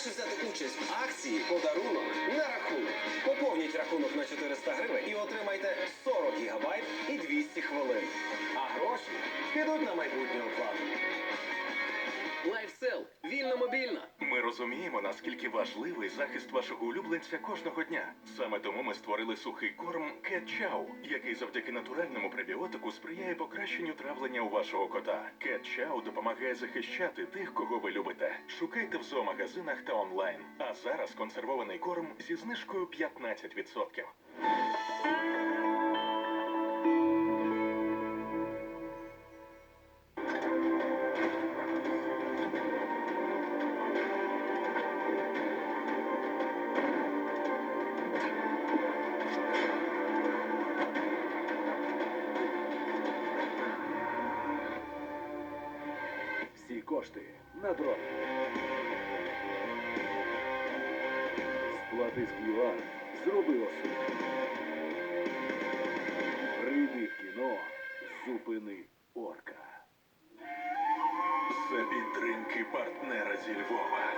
легше взяти участь в акції подарунок на рахунок. Поповніть рахунок на 400 гривень і отримайте 40 гігабайт і 200 хвилин. А гроші підуть на майбутню оплату. Лайфсел. Вільно мобільно. Ми розуміємо, наскільки важливий захист вашого улюбленця кожного дня. Саме тому ми створили сухий корм Cat Chow, який завдяки натуральному пребіотику сприяє покращенню травлення у вашого кота. Cat Chow допомагає захищати тих, кого ви любите. Шукайте в зоомагазинах та онлайн. А зараз консервований корм зі знижкою 15%. Кошти на дрон. Сплати з QR. Зроби осуд. Прийди в кіно. Зупини орка. За підтримки партнера зі Львова.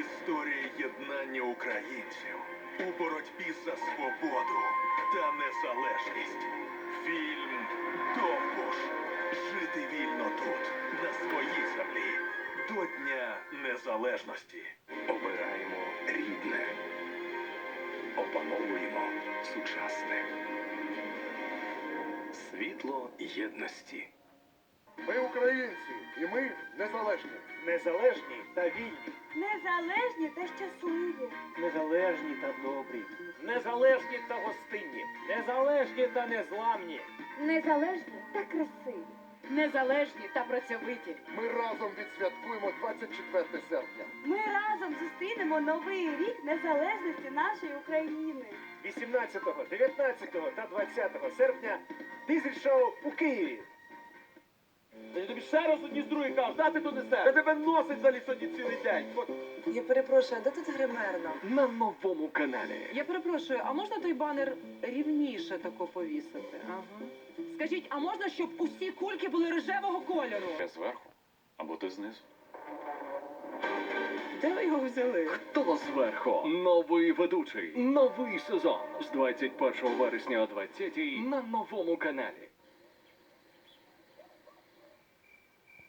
Історія єднання українців у боротьбі за свободу та незалежність. Фільм Довбуш. Жити вільно тут, Незалежності. Обираємо рідне. Опановуємо сучасне. Світло єдності. Ми українці, і ми незалежні. Незалежні та вільні. Незалежні та щасливі. Незалежні та добрі. Незалежні та гостинні. Незалежні та незламні. Незалежні та красиві. Незалежні та працьовиті. Ми разом відсвяткуємо 24 серпня. Ми разом зустрінемо новий рік незалежності нашої України. 18, 19 та 20 серпня дизель-шоу у Києві. Я тобі ще раз одні з других кажу, да ти тут несеш? Та тебе носить за лісоні цілий день. Я перепрошую, а де тут гримерна? На новому каналі. Я перепрошую, а можна той банер рівніше тако повісити? Ага. Скажіть, а можна, щоб усі кульки були рожевого кольору? Ти зверху або ти знизу. Де ви його взяли? Хто зверху? Новий ведучий. Новий сезон з 21 вересня о 20 на новому каналі.